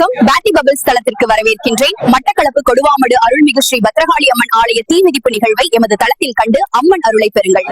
வணக்கம். பேட்டி பபிள்ஸ் தளத்திற்கு வரவேற்கின்றேன். மட்டக்களப்பு கொடுவாமடு அருள்மிகு ஸ்ரீ பத்ரகாளி அம்மன் ஆலய தீமிதிப்பு நிகழ்வை எமது தளத்தில் கண்டு அம்மன் அருளை பெறுங்கள்.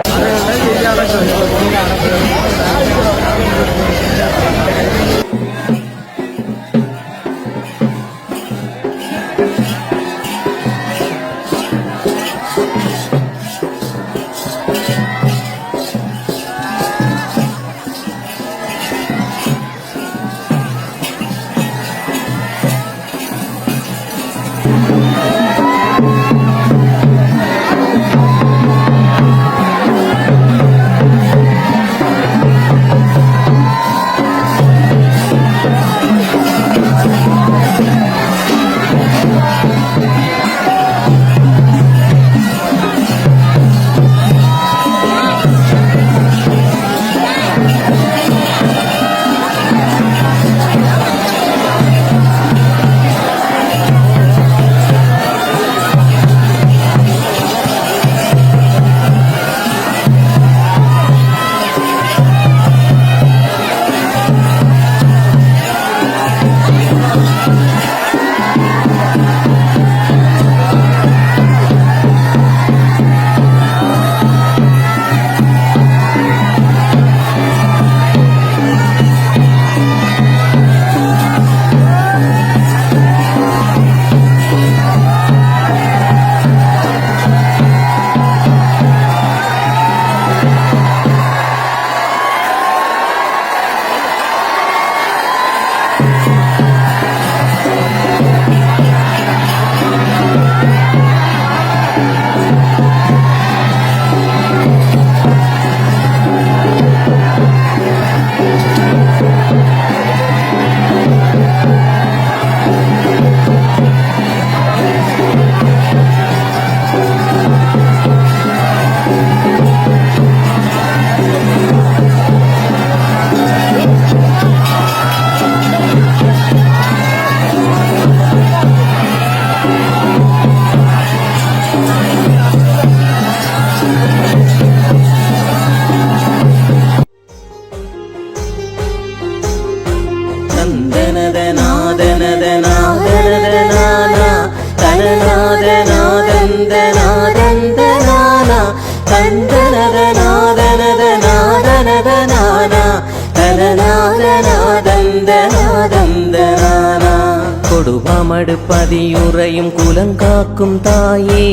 கொடுவாமடு பதியுறையும் குலங்காக்கும் தாயே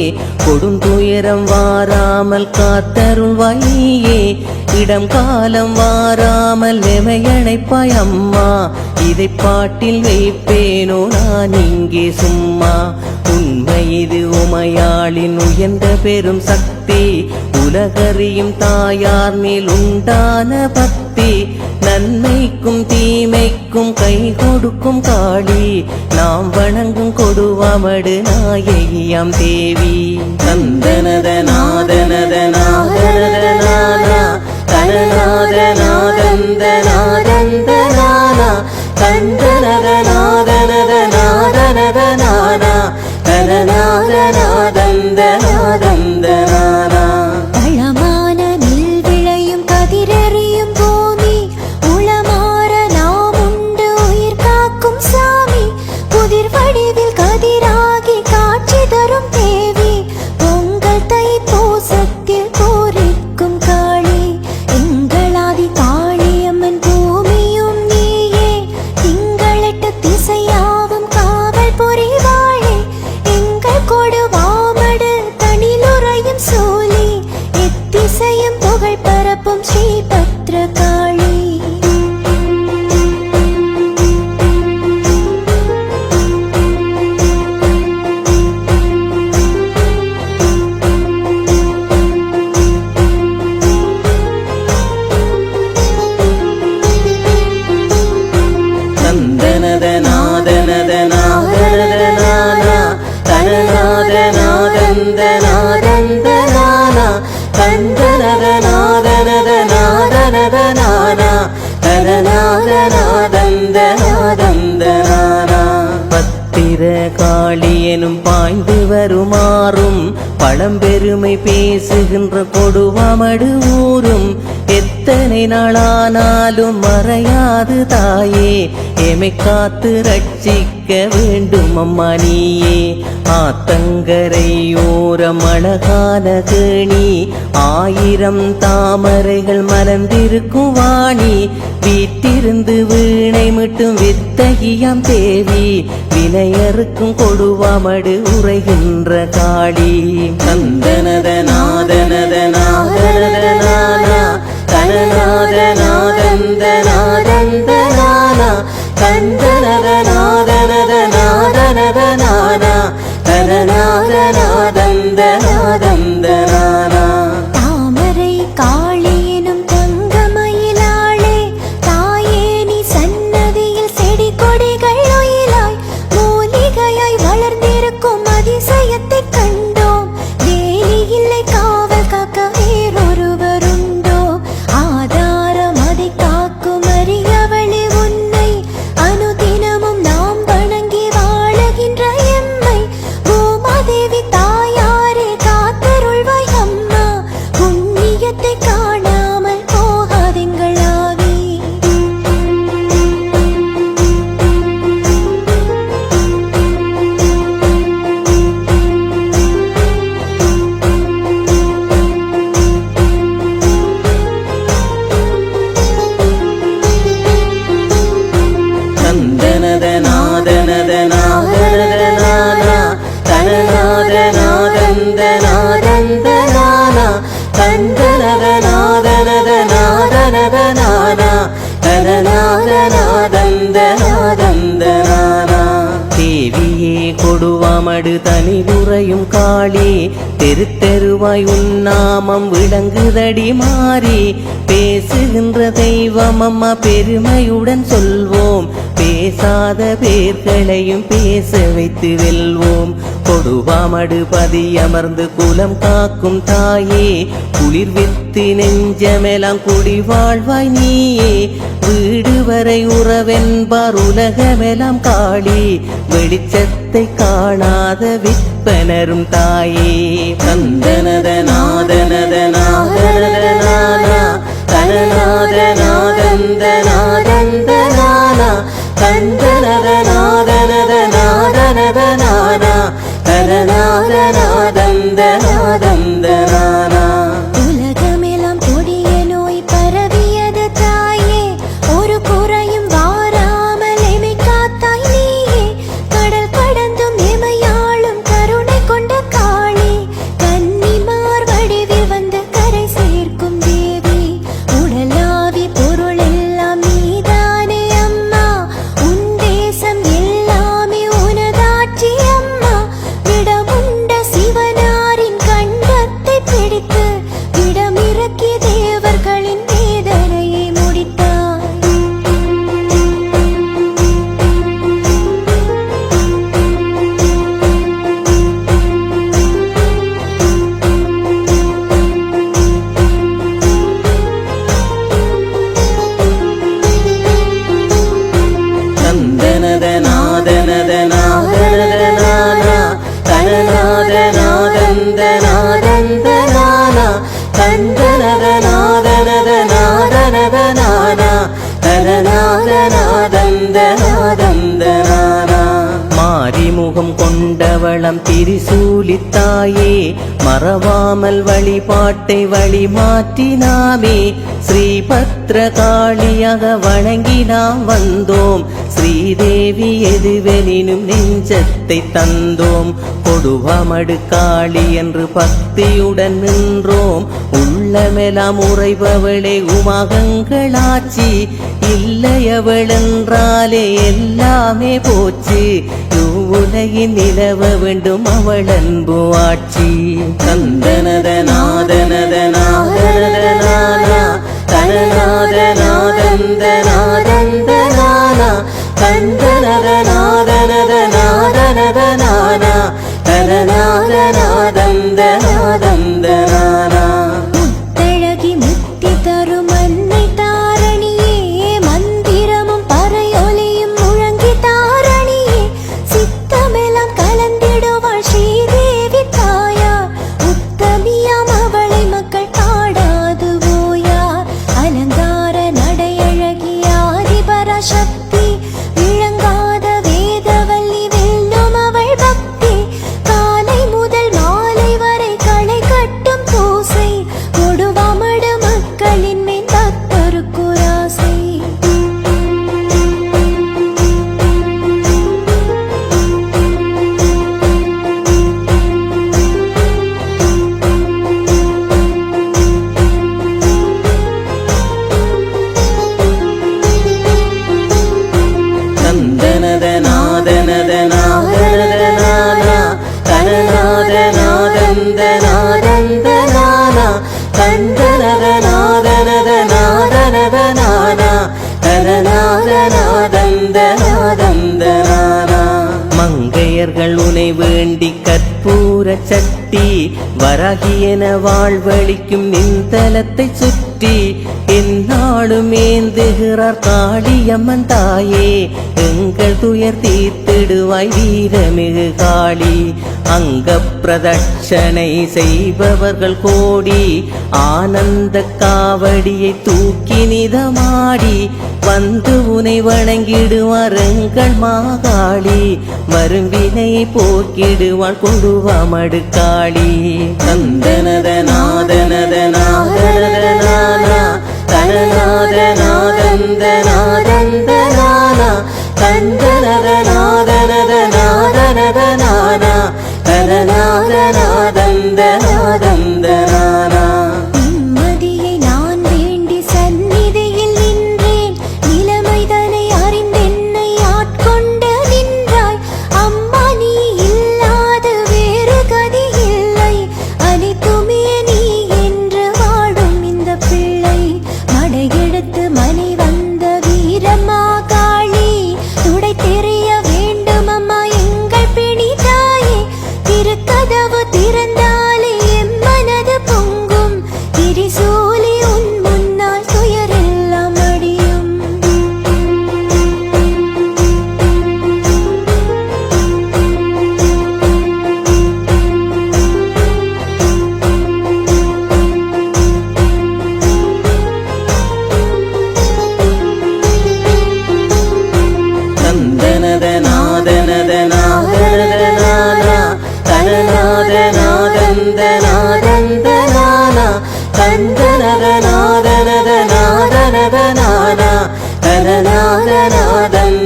கொடுந்துயரம் வாராமல் காத்தருள்வாயே இடம் காலம் வாராமல் எமையணைப்பாய் அம்மா இதை பாட்டில் வைப்பேனோ நான் இங்கே சும்மா. உண்மை இது உமையாளின் உயர்ந்த பெரும் சக்தி உலகறியும் தாயார் மேல் உண்டான பக்தி. நன்மைக்கும் தீமைக்கும் கை கொடுக்கும் காளி நாம் வணங்கும் கொடுவாமடு நாயகியாம் தேவி. நந்தனத நாதனத நாதனத நானா தனநாத நாதந்த நாதந்த நானா கந்தனத நாதனத நாதனத நானா கனநாத நாதந்த நாதந்த நாதந்த பத்திர காளியனும் பாய்ந்து வருமாறும் பழம்பெருமை பேசுகின்ற கொடுவாமடு ஊரும். எத்தனை நாளானாலும் மறையாது தாயே எமை காத்து ரட்சிக்க வேண்டும் அம்மா நீயே. ஆத்தங்கரையோரம் அழகான கேணி ஆயிரம் தாமரைகள் மலர்ந்திருக்கும் வாணி வீட்டிருந்து வீணை மட்டும் வித்தகியாம் தேவி வினையருக்கும் கொடுவாமடு உரைகின்ற காளி. கந்தனத நாதனத நாதனத நானா கனநாத நாதந்த நாதந்த நானா கந்தனத நாதனத நாதனத நானா வளர்ந்திருக்கும் நாதனத நானா தேவியே கொடுவாமடு தனிதுரையும் காளி தெரு தெருவாய் உன்னாமம் விளங்குதடி மாறி பேசுகின்ற தெய்வம் அம்மா பெருமையுடன் சொல்வோம் பேசாத பேர்களையும் பேச வைத்து வெல்வோம் கொடுவாமடு பதி அமர்ந்து குலம் காக்கும் தாயே. குளிர் வித்து நெஞ்சமெலாம் குடி வாழ்வாய் நீயே. வீடு வரை உறவென்பார் உலகமெலாம் காளி. வெளிச்சத்தை காணாத விற்பனரும் தாயே. கந்தனத நாதனத நாதனத நானா கனநாத நாதந்த நாதந்த நானா கந்தனத நாதனத நாதனத நானா கனநாத நாதந்த நானா கந்தனத மாரிமுகம் கொண்டவளம் திரிசூலித்தாயே மறவாமல் வழிபாட்டை வழி மாற்றினாமே ஸ்ரீபத் காளியாக வணங்கி நாம் வந்தோம். ஸ்ரீதேவி எதுவெனினும் நெஞ்சத்தை தந்தோம். கொடுவமடு காளி என்று பக்தியுடன் நின்றோம். உள்ளமெல்லாம் உறைபவளே உமகங்களாச்சி இல்லையவளென்றாலே எல்லாமே போச்சு. உலகில் நிலவ வேண்டும் அவள் அன்பு ஆட்சி. கந்தனத நாதனத நாதனத கனநாத நாதந்த நாதந்த நானா கந்தனத நாதனத நாதனத நானா கனநாத நாதந்த தனநாதநாதந்தநாதந்தனானா மங்கையர்கள் உனை வேண்டி கற்பூர சட்டி வராகியன வாழ்வழிக்கும் நின் தலத்தை சுற்றி என்னாலும் ஏந்துகிறார் காளியம்மன் தாயே. எங்கள் துயர் தீர்த்திடுவாய் வீரமிகு காளி. அங்க பிரதட்சணை செய்பவர்கள் கோடி. ஆனந்த காவடியை தூக்கி நிதமாடி. வந்து உனை வணங்கிடுவார் எங்கள் மாகாளி. மரும்பினையை போக்கிடுவாள் கொடுவாமடு காளி கந்தனத நாதனத நாதனதனானா கனநாத நாதந்த நாதந்த நானா? கந்தனத நாதனத நாதனத நானா? கனநாத நாதந்த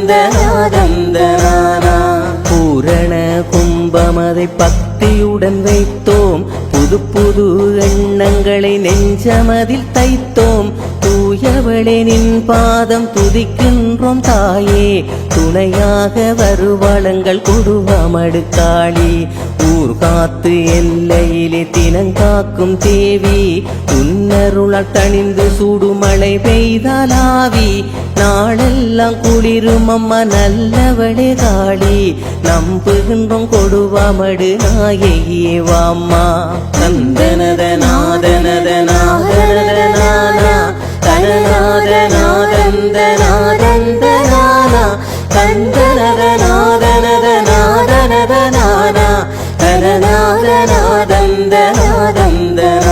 நாதந்த பூரண கும்பமதை பக்தியுடன் வைத்தோம். புது புது எண்ணங்களை நெஞ்சமதில் தைத்தோம். தூயவளே நின் பாதம் துதிக்கின்றோம் தாயே. துணையாக வருவளங்கள் கொடுவாமடு காத்து எல்லையிலே தினங்காக்கும் தேவி. உன்னருளால் தணிந்து சுடுமழை பெய்தாலாவி நாளெல்லாம் குளிரும் அம்மா நல்லவளே காளி. நம்புகின்றோம் கொடுவாமடு நாயையே வாம்மா. நந்தனத நாதனத நாதனத நானா கனநாத நாதந்த நாதந்த நானா கந்தனத நாதனத நாதனத நானா கனநாத நாதந்த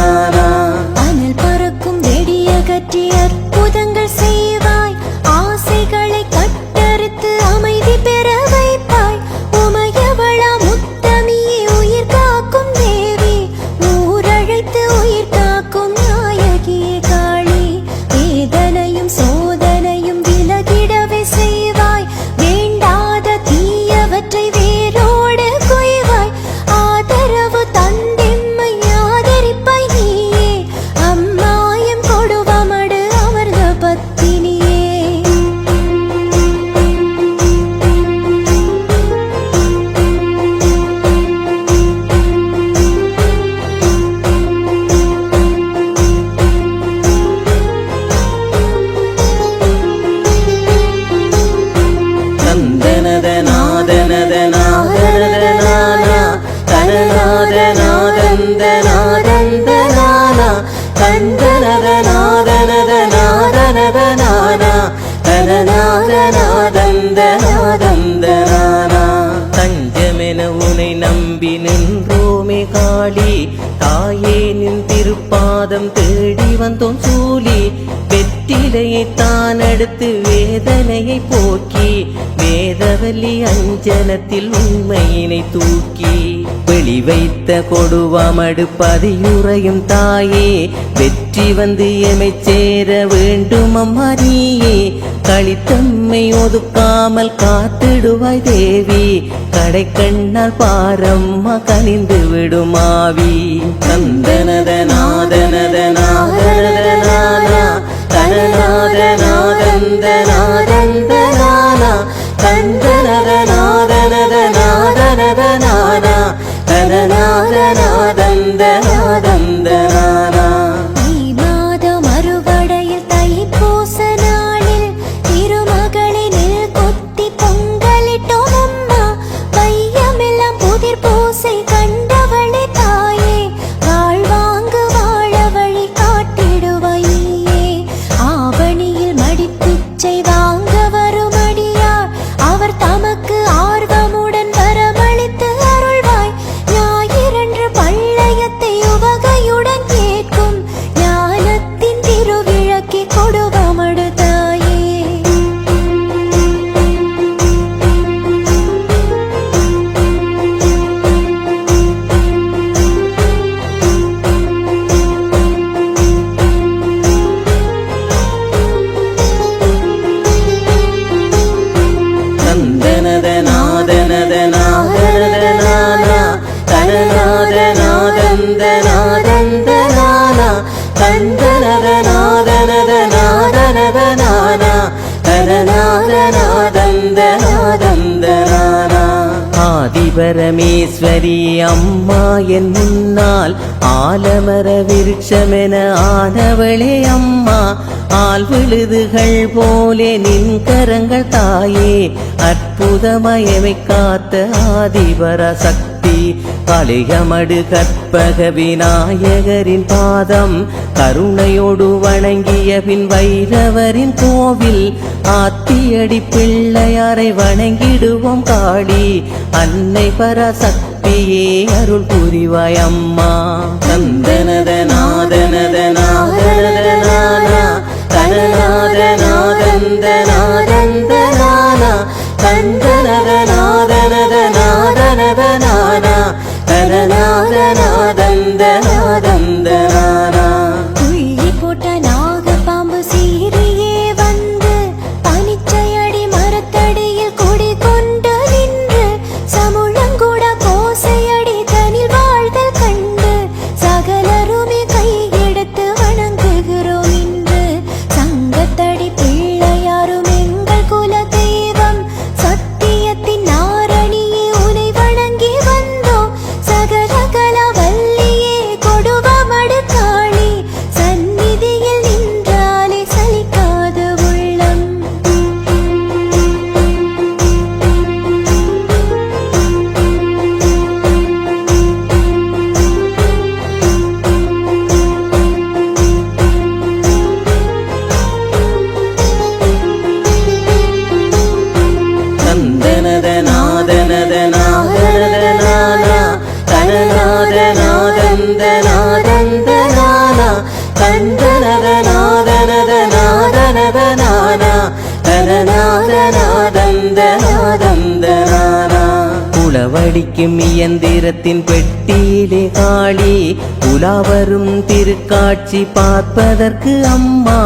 தஞ்சமென உனை நம்பி நின்றோமே காளி தாயே நின் திருப்பாதம் தேடி வந்தோம் சூழி வெற்றிலையை தான் அடுத்து வேதனையை போக்கி வேதவல்லி அஞ்சனத்தில் உண்மையினை தூக்கி வெளி வைத்த கொடுவாமடு பதியுறையும் தாயே வெற்றி வந்து எமை சேர வேண்டும் அம்மா நீயே களித்தம்மை ஒதுக்காமல் காத்திடுவாய் தேவி. கடை கண்ணால் பாரம்மா கனிந்து விடுமாவி. கந்தனத நாதனத நாதனத நானா கனநாத நாதந்த நாதந்த நானா கந்தனத நாதனத நாதனத நானா கனநாத நாதந்த நாதந்த நானா நந்தனத நாதனத நாதனத நானா தனநாத நாதந்த நாதந்த நானா தந்தனத நாதனத நாதனத நானா தனநாத நாதந்த நாதந்த ஆதிபரமேஸ்வரி அம்மா என் ஆலமர விருட்சமென ஆனவளே அம்மா. ஆள் விழுதுகள் போலே நின் கரங்கள் தாயே. அற்புதமயமை காத்த ஆதிபர சக்தி. கலிகமடு கற்பக விநாயகரின் பாதம். கருணையோடு வணங்கிய பின் வைரவரின் கோவில். ஆத்தியடி பிள்ளையாரை வணங்கிடுவோம் காளி. அன்னை பராசக்தியே அருள் புரிவாய் அம்மா. தந்தனத நாதனத நாதனதனானா நாதனத நாதனத நானா தனநாத நாதந்த நாதந்த நானா உளவடிக்கும் இயந்திரத்தின் பெட்டியிலே காளி உலாவரும் திருக்காட்சி பார்ப்பதற்கு அம்மா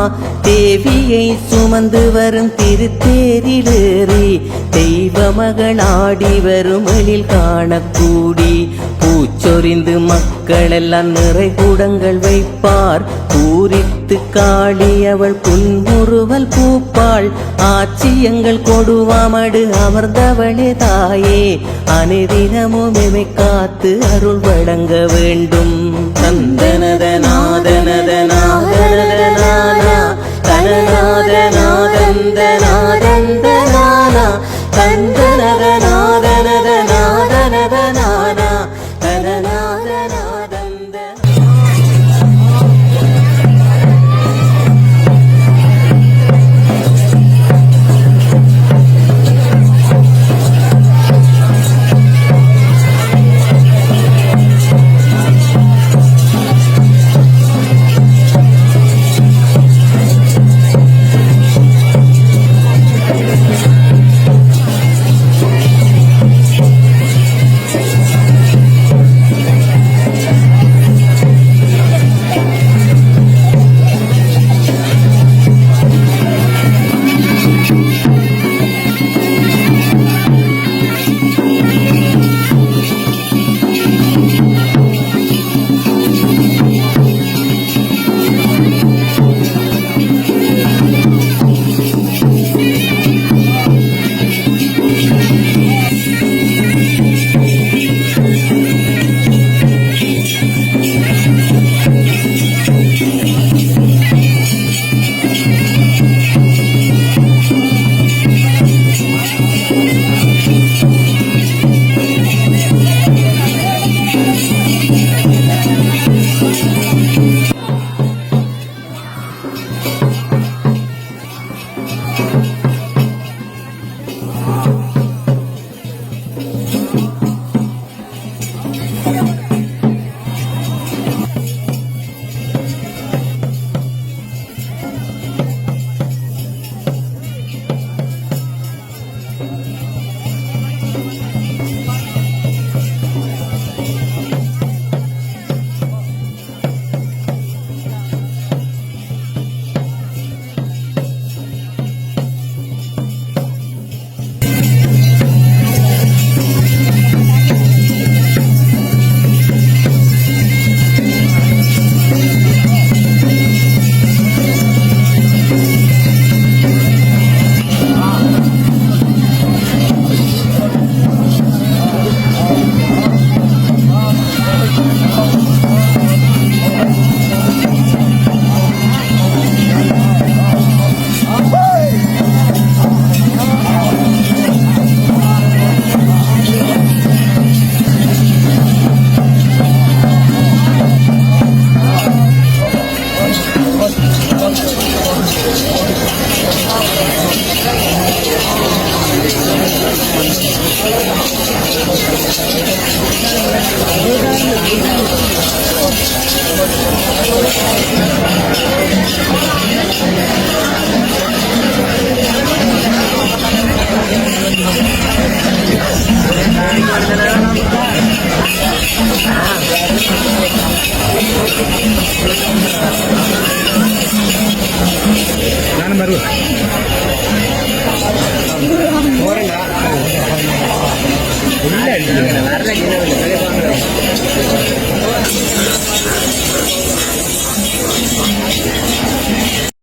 தேவியை சுமந்து வரும் திருத்தேரிலேறி தெய்வ மகள் ஆடி வரும் எழில் காணக்கூடி பூச்சொறிந்து மக்களெல்லாம் நிறை கூடங்கள் வைப்பார் பூரித்து காளி அவள் புன்முறுவல் பூப்பாள். ஆச்சியங்கள் கொடுவாமடு அமர்ந்தவளே தாயே. அனுதினமும் எமை காத்து அருள் வழங்க வேண்டும். தந்தனத நாதனத நாதனத நாதனத நாதந்த நாதந்த